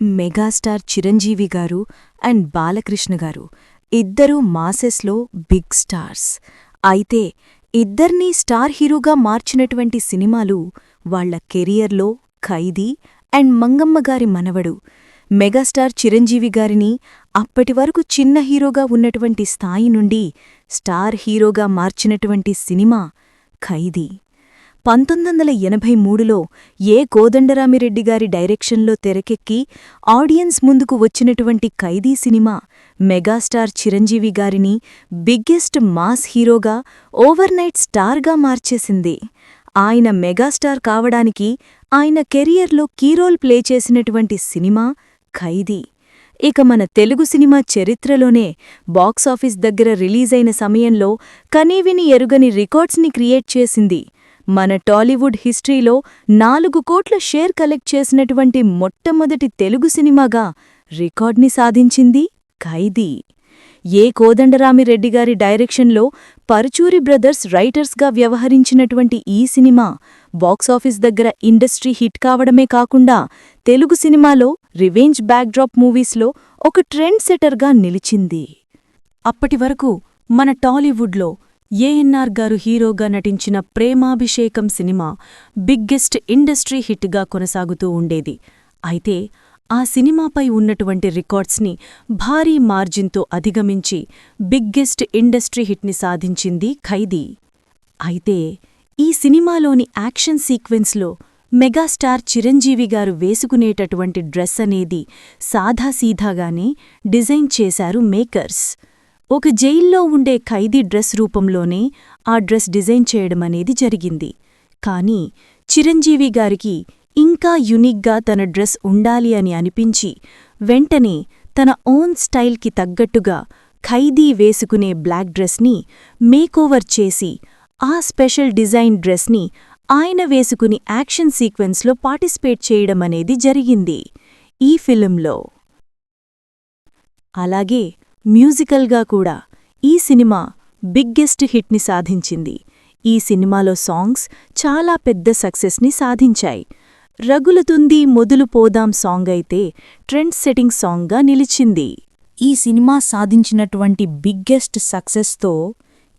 Megastar Chiranjeevi గారు and Balakrishna గారు. ఇద్దరూ మాసెస్లో బిగ్ స్టార్స్. అయితే ఇద్దర్నీ స్టార్ హీరోగా మార్చినటువంటి సినిమాలు వాళ్ళ కెరియర్లో ఖైదీ అండ్ మంగమ్మగారి మనవడు. మెగాస్టార్ చిరంజీవి గారిని అప్పటివరకు చిన్న హీరోగా ఉన్నటువంటి స్థాయి నుండి స్టార్ హీరోగా మార్చినటువంటి సినిమా ఖైదీ. పంతొమ్మిది వందల ఎనభై మూడులో ఏ కోదండరామిరెడ్డి గారి డైరెక్షన్లో తెరకెక్కి ఆడియన్స్ ముందుకు వచ్చినటువంటి ఖైదీ సినిమా మెగాస్టార్ చిరంజీవి గారిని బిగ్గెస్ట్ మాస్ హీరోగా ఓవర్నైట్ స్టార్గా మార్చేసింది. ఆయన మెగాస్టార్ కావడానికి ఆయన కెరియర్లో కీరోల్ ప్లే చేసినటువంటి సినిమా ఖైదీ. ఇక మన తెలుగు సినిమా చరిత్రలోనే బాక్సాఫీస్ దగ్గర రిలీజైన సమయంలో కనీవిని ఎరుగని రికార్డ్స్ని క్రియేట్ చేసింది మన టాలీవుడ్ హిస్టరీలో నాలుగు కోట్ల షేర్ కలెక్ట్ చేసినటువంటి మొట్టమొదటి తెలుగు సినిమాగా రికార్డ్ని సాధించింది ఖైదీ. ఏ కోదండరామిరెడ్డి గారి డైరెక్షన్లో పరుచూరి బ్రదర్స్ రైటర్స్గా వ్యవహరించినటువంటి ఈ సినిమా బాక్సాఫీస్ దగ్గర ఇండస్ట్రీ హిట్ కావడమే కాకుండా తెలుగు సినిమాలో రివెంజ్ బ్యాక్డ్రాప్ మూవీస్లో ఒక ట్రెండ్ సెటర్గా నిలిచింది. అప్పటివరకు మన టాలీవుడ్లో ఏఎన్ఆర్ గారు హీరోగా నటించిన ప్రేమాభిషేకం సినిమా బిగ్గెస్ట్ ఇండస్ట్రీ హిట్గా కొనసాగుతూ ఉండేది. అయితే ఆ సినిమాపై ఉన్నటువంటి రికార్డ్స్ని భారీ మార్జిన్తో అధిగమించి బిగ్గెస్ట్ ఇండస్ట్రీ హిట్ని సాధించింది ఖైదీ. అయితే ఈ సినిమాలోని యాక్షన్ సీక్వెన్స్లో మెగాస్టార్ చిరంజీవి గారు వేసుకునేటటువంటి డ్రెస్ అనేది సాధాసీధాగానే డిజైన్ చేశారు మేకర్స్. ఒక జైల్లో ఉండే ఖైదీ డ్రెస్ రూపంలోనే ఆ డ్రెస్ డిజైన్ చేయడమనేది జరిగింది. కాని చిరంజీవి గారికి ఇంకా యునిక్గా తన డ్రెస్ ఉండాలి అని అనిపించి వెంటనే తన ఓన్ స్టైల్కి తగ్గట్టుగా ఖైదీ వేసుకునే బ్లాక్ డ్రెస్ని మేకోవర్ చేసి ఆ స్పెషల్ డిజైన్ డ్రెస్ని ఆయన వేసుకుని యాక్షన్ సీక్వెన్స్లో పార్టిసిపేట్ చేయడమనేది జరిగింది ఈ ఫిలింలో అలాగే మ్యూజికల్గా కూడా ఈ సినిమా బిగ్గెస్ట్ హిట్ని సాధించింది. ఈ సినిమాలో సాంగ్స్ చాలా పెద్ద సక్సెస్ని సాధించాయి. రగులుతుంది మొదలు పోదాం సాంగ్ అయితే ట్రెండ్ సెట్టింగ్ సాంగ్గా నిలిచింది. ఈ సినిమా సాధించినటువంటి బిగ్గెస్ట్ సక్సెస్తో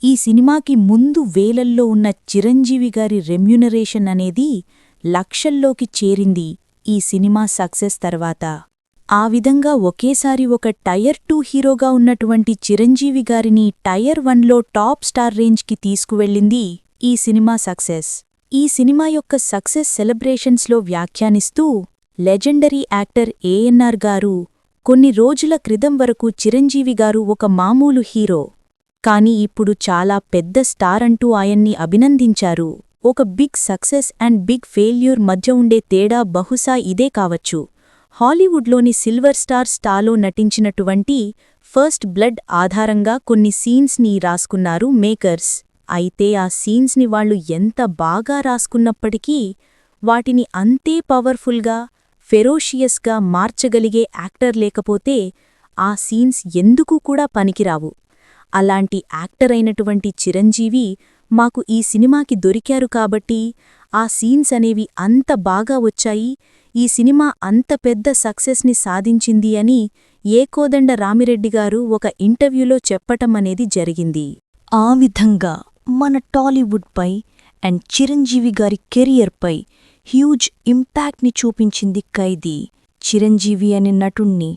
ఈ సినిమాకి ముందు వేలల్లో ఉన్న చిరంజీవి గారి రెమ్యునరేషన్ అనేది లక్షల్లోకి చేరింది ఈ సినిమా సక్సెస్ తర్వాత. ఆ విధంగా ఒకేసారి ఒక టైర్ టూ హీరోగా ఉన్నటువంటి చిరంజీవి గారిని టైర్ వన్లో టాప్ స్టార్ రేంజ్కి తీసుకువెళ్ళింది ఈ సినిమా సక్సెస్. ఈ సినిమా యొక్క సక్సెస్ సెలబ్రేషన్స్లో వ్యాఖ్యానిస్తూ లెజెండరీ యాక్టర్ ఏఎన్ఆర్ గారు కొన్ని రోజుల క్రితం వరకు చిరంజీవి గారు ఒక మామూలు హీరో. కాని ఇప్పుడు చాలా పెద్ద స్టార్ అంటూ ఆయన్ని అభినందించారు. ఒక big success and big failure మధ్య ఉండే తేడా బహుశా ఇదే కావచ్చు. హాలీవుడ్లోని సిల్వర్ స్టార్ స్టాలో నటించినటువంటి ఫస్ట్ బ్లడ్ ఆధారంగా కొన్ని సీన్స్ని రాసుకున్నారు మేకర్స్. అయితే ఆ సీన్స్ని వాళ్ళు ఎంత బాగా రాసుకున్నప్పటికీ వాటిని అంతే పవర్ఫుల్గా ఫెరోషియస్గా మార్చగలిగే యాక్టర్ లేకపోతే ఆ సీన్స్ ఎందుకు కూడా పనికిరావు. అలాంటి యాక్టర్ అయినటువంటి చిరంజీవి మాకు ఈ సినిమాకి దొరికారు కాబట్టి ఆ సీన్స్ అనేవి అంత బాగా వచ్చాయి ఈ సినిమా అంత పెద్ద సక్సెస్ని సాధించింది అని ఏకోదండ రామిరెడ్డిగారు ఒక ఇంటర్వ్యూలో చెప్పటమనేది జరిగింది. ఆ విధంగా మన టాలీవుడ్పై అండ్ చిరంజీవి గారి కెరియర్పై హ్యూజ్ ఇంపాక్ట్ని చూపించింది ఖైదీ. చిరంజీవి అనే నటుణ్ణి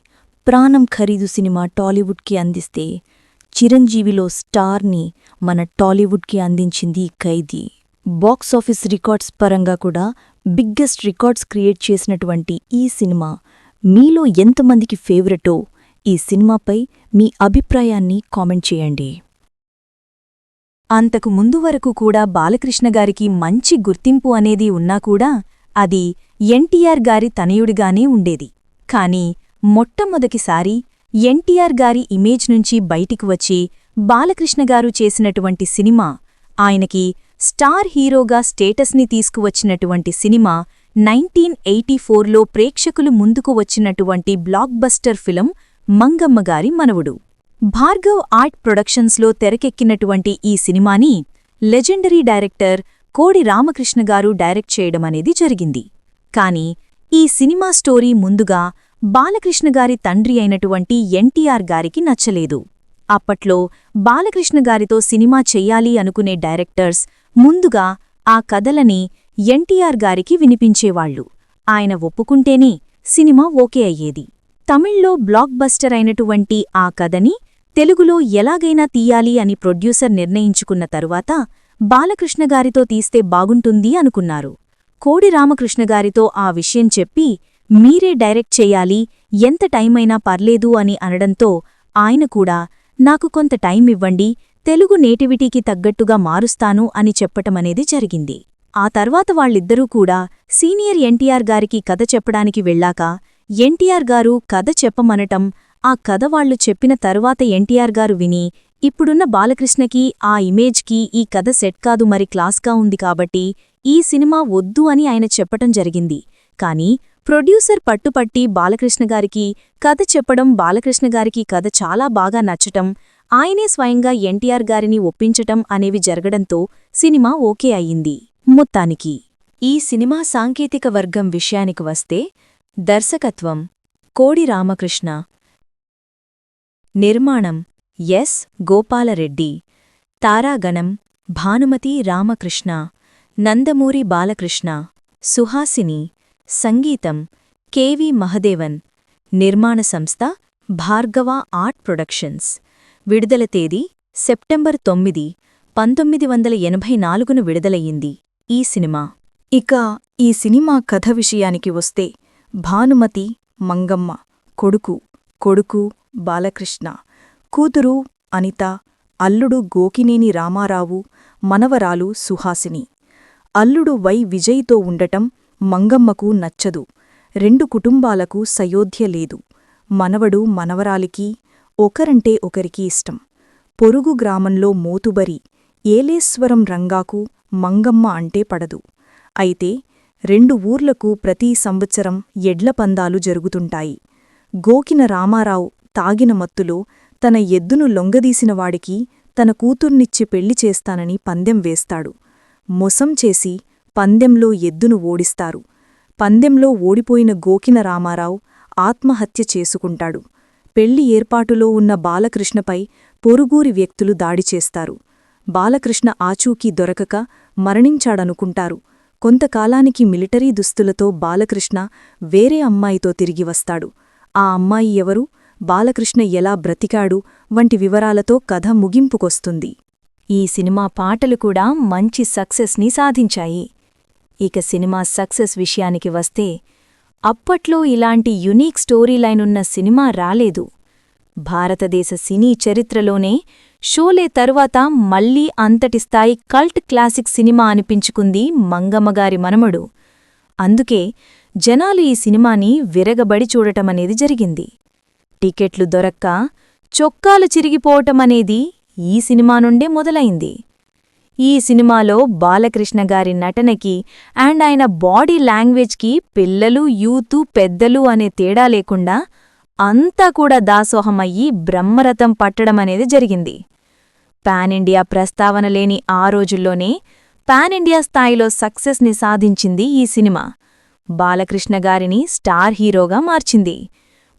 ప్రాణం ఖరీదు సినిమా టాలీవుడ్కి అందిస్తే చిరంజీవిలో స్టార్ని మన టాలీవుడ్కి అందించింది ఖైదీ. బాక్సాఫీస్ రికార్డ్స్ పరంగా కూడా బిగ్గెస్ట్ రికార్డ్స్ క్రియేట్ చేసినటువంటి ఈ సినిమా మీలో ఎంతమందికి ఫేవరెటో ఈ సినిమాపై మీ అభిప్రాయాన్ని కామెంట్ చేయండి. అంతకు ముందు వరకు కూడా బాలకృష్ణ గారికి మంచి గుర్తింపు అనేది ఉన్నా కూడా అది ఎన్టీఆర్ గారి తనయుడిగానే ఉండేది. కాని మొట్టమొదటిసారి ఎన్టీఆర్ గారి ఇమేజ్ నుంచి బయటికి వచ్చి బాలకృష్ణ గారు చేసినటువంటి సినిమా ఆయనకి స్టార్ హీరోగా స్టేటస్ని తీసుకువచ్చినటువంటి సినిమా నైన్టీన్ ఎయిటీ ఫోర్లో ప్రేక్షకులు ముందుకు వచ్చినటువంటి blockbuster film Mangammagari Manavadu. Bhargav art ప్రొడక్షన్స్లో తెరకెక్కినటువంటి ఈ సినిమాని లెజెండరీ డైరెక్టర్ కోడి రామకృష్ణ గారు డైరెక్ట్ చేయడమనేది జరిగింది. కాని ఈ సినిమా స్టోరీ ముందుగా బాలకృష్ణ గారి తండ్రి అయినటువంటి ఎన్టీఆర్ గారికి నచ్చలేదు. అప్పట్లో బాలకృష్ణ గారితో సినిమా చెయ్యాలి అనుకునే డైరెక్టర్స్ ముందుగా ఆ కథలని ఎన్టీఆర్ గారికి వినిపించేవాళ్ళు ఆయన ఒప్పుకుంటేనే సినిమా ఓకే అయ్యేది. తమిళ్ళో బ్లాక్ బస్టర్ అయినటువంటి ఆ కథని తెలుగులో ఎలాగైనా తీయాలి అని ప్రొడ్యూసర్ నిర్ణయించుకున్న తరువాత బాలకృష్ణ గారితో తీస్తే బాగుంటుంది అనుకున్నారు. కోడి రామకృష్ణ గారితో ఆ విషయం చెప్పి మీరే డైరెక్ట్ చెయ్యాలి ఎంత టైమైనా పర్లేదు అని అనడంతో ఆయన కూడా నాకు కొంత టైం ఇవ్వండి తెలుగు నేటివిటీకి తగ్గట్టుగా మారుస్తాను అని చెప్పటమనేది జరిగింది. ఆ తర్వాత వాళ్ళిద్దరూ కూడా సీనియర్ ఎన్టీఆర్ గారికి కథ చెప్పడానికి వెళ్ళాక ఎన్టీఆర్ గారు కథ చెప్పమనటం ఆ కథ వాళ్ళు చెప్పిన తరువాత ఎన్టీఆర్ గారు విని ఇప్పుడున్న బాలకృష్ణకి ఆ ఇమేజ్కి ఈ కథ సెట్ కాదు మరి క్లాస్గా ఉంది కాబట్టి ఈ సినిమా వద్దు అని ఆయన చెప్పటం జరిగింది. కాని ప్రొడ్యూసర్ పట్టుపట్టి బాలకృష్ణ గారికి కథ చెప్పడం బాలకృష్ణ గారికి కథ చాలా బాగా నచ్చటం ఆయనే స్వయంగా ఎన్టీఆర్ గారిని ఒప్పించటం అనేవి జరగడంతో సినిమా ఓకే అయింది మొత్తానికి ఈ సినిమా సాంకేతిక వర్గం విషయానికి వస్తే దర్శకత్వం కోడి రామకృష్ణ నిర్మాణం ఎస్ గోపాలరెడ్డి తారాగణం భానుమతి రామకృష్ణ నందమూరి బాలకృష్ణ సుహాసిని సంగీతం కెవి మహదేవన్. నిర్మాణ సంస్థ భార్గవ ఆర్ట్ ప్రొడక్షన్స్. విడుదల తేదీ సెప్టెంబర్ తొమ్మిది పంతొమ్మిది వందల ఎనభై నాలుగును విడుదలయ్యింది ఈ సినిమా. ఇక ఈ సినిమా కథ విషయానికి వస్తే భానుమతి మంగమ్మ కొడుకు కొడుకు బాలకృష్ణ కూతురు అనిత అల్లుడు గోకినేని రామారావు మనవరాలు సుహాసిని. అల్లుడు వై విజయ్తో ఉండటం మంగమ్మకు నచ్చదు. రెండు కుటుంబాలకు సయోధ్య లేదు. మనవడు మనవరాలికి ఒకరంటే ఒకరికి ఇష్టం. పొరుగు గ్రామంలో మోతుబరి ఏలేశ్వరం రంగాకు మంగమ్మ అంటే పడదు. అయితే రెండు ఊర్లకు ప్రతి సంవత్సరం ఎడ్ల పందాలు జరుగుతుంటాయి. గోకిన రామారావు తాగిన మత్తులో తన ఎద్దును లొంగదీసినవాడికి తన కూతుర్నిచ్చి పెళ్ళి చేస్తానని పందెం వేస్తాడు. మోసం చేసి పందెంలో ఎద్దును ఓడిస్తారు. పందెంలో ఓడిపోయిన గోకిన రామారావు ఆత్మహత్య చేసుకుంటాడు. పెళ్ళి ఏర్పాటులో ఉన్న బాలకృష్ణపై పొరుగూరి వ్యక్తులు దాడి చేస్తారు. బాలకృష్ణ ఆచూకీ దొరకక మరణించాడనుకుంటారు. కొంతకాలానికి మిలిటరీ దుస్తులతో బాలకృష్ణ వేరే అమ్మాయితో తిరిగి వస్తాడు. ఆ అమ్మాయి ఎవరు? బాలకృష్ణ ఎలా బ్రతికాడు? వంటి వివరాలతో కథ ముగింపుకొస్తుంది. ఈ సినిమా పాటలు కూడా మంచి సక్సెస్ని సాధించాయి. ఇక సినిమా సక్సెస్ విషయానికి వస్తే అప్పట్లో ఇలాంటి యునీక్ స్టోరీ లైనున్న సినిమా రాలేదు. భారతదేశ సినీ చరిత్రలోనే షోలే తరువాత మళ్ళీ అంతటి స్థాయి కల్ట్ క్లాసిక్ సినిమా అనిపించుకుంది మంగమ్మగారి మనమడు. అందుకే జనాలు ఈ సినిమాని విరగబడి చూడటమనేది జరిగింది. టికెట్లు దొరక్క చొక్కాలు చిరిగిపోవటమనేది ఈ సినిమా నుండే మొదలైంది. ఈ సినిమాలో బాలకృష్ణ గారి నటనకి అండ్ ఆయన బాడీ లాంగ్వేజ్కి పిల్లలు యూతు పెద్దలు అనే తేడా లేకుండా అంతా కూడా దాసోహమయ్యి బ్రహ్మరథం పట్టడమనేది జరిగింది. పాన్ ఇండియా ప్రస్తావన లేని ఆ రోజుల్లోనే పాన్ ఇండియా స్థాయిలో సక్సెస్ని సాధించింది ఈ సినిమా. బాలకృష్ణ గారిని స్టార్ హీరోగా మార్చింది.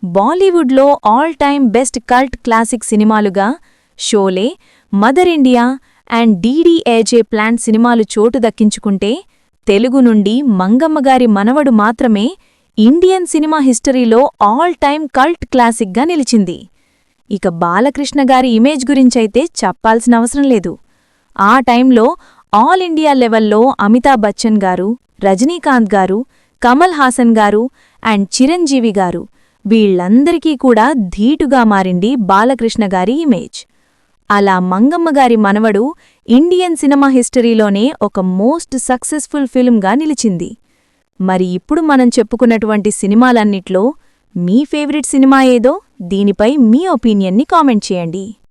బాలీవుడ్లో all time best cult classic సినిమాలుగా Sholay Mother India and DDLJ plan సినిమాలు చోటు దక్కించుకుంటే తెలుగు నుండి మంగమ్మగారి మనవడు మాత్రమే ఇండియన్ సినిమా హిస్టరీలో ఆల్ టైమ్ కల్ట్ క్లాసిక్గా నిలిచింది. ఇక బాలకృష్ణ గారి ఇమేజ్ గురించైతే చెప్పాల్సిన అవసరం లేదు. ఆ టైంలో ఆల్ ఇండియా లెవెల్లో అమితాబ్ బచ్చన్ గారు రజనీకాంత్ గారు కమల్ హాసన్ గారు అండ్ చిరంజీవి గారు వీళ్ళందరికీ కూడా ధీటుగా మారింది బాలకృష్ణ గారి ఇమేజ్. అలా మంగమ్మగారి మనవడు ఇండియన్ సినిమా హిస్టరీలోనే ఒక మోస్ట్ సక్సెస్ఫుల్ ఫిల్మ్గా నిలిచింది. మరి ఇప్పుడు మనం చెప్పుకున్నటువంటి సినిమాలన్నిట్లో మీ ఫేవరెట్ సినిమా ఏదో? దీనిపై మీ ఒపీనియన్ని కామెంట్ చేయండి.